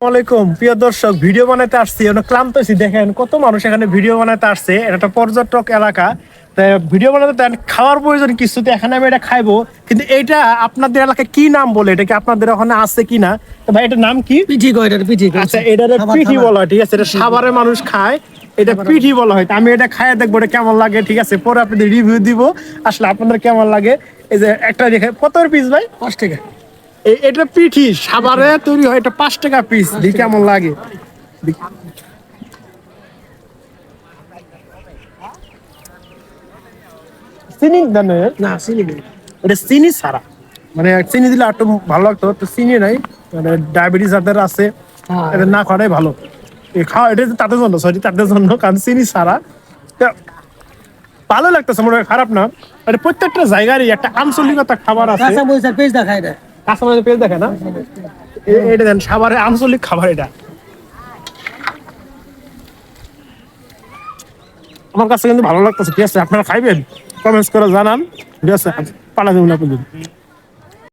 আসসালামাইকুম প্রিয় দর্শক ভিডিও বানাতে আসছি ক্লান্ত হয়েছি দেখেন কত মানুষ এখানে ভিডিও বানাতে আসছে। এটা একটা পর্যটক এলাকা। তাই ভিডিও বানাতে দেন খাওয়ার প্রয়োজন কিছু তো এখানে আমি এটা খাইবো। কিন্তু এইটা আপনাদের এলাকায় কি নাম বলে? এটা কি আপনাদের ওখানে আছে কিনা তো ভাই এটার নাম কি? পিঠি কয় এটার পিঠি? আচ্ছা এটা পিঠি বলা ঠিক আছে? এটা সাভারের মানুষ খায়। এটা পিঠি বলা হয়। আমি এটা খাইয়ে দেখব এটা কেমন লাগে ঠিক আছে? পরে আপনাদের রিভিউ দিব। আসলে আপনাদের কেমন লাগে? এই যে একটা দেখে কত পিস ভাই? পাঁচ টাকা। এটা পিঠি সাভারে তৈরি হয় এটা পাঁচ টাকা পিস দি কেমন লাগে। চিনি না চিনি এটা চিনি ছাড়া। মানে চিনি দিলে একটু ভালো লাগতো তো চিনি নাই। মানে ডায়াবেটিস যাদের আছে হ্যাঁ। এটা না করাই ভালো। খাওয়া এটা তাদের জন্য সরি তাদের জন্য কারণ চিনি ছাড়া। ভালো লাগতেছে মনে হয় খারাপ না। এটা প্রত্যেকটা জায়গারই একটা আঞ্চলিকতা খাবার আছে। কাস্টমারের পেজ দেখে না? এটা দেন সাভারের আঞ্চলিক খাবার এটা। আমার কাছে কিন্তু ভালো লাগতেছে, ঠিক আছে? আপনারা খাইবেন কমেন্টস করে জানান, ঠিক আছে? দেবেন আপনাদের।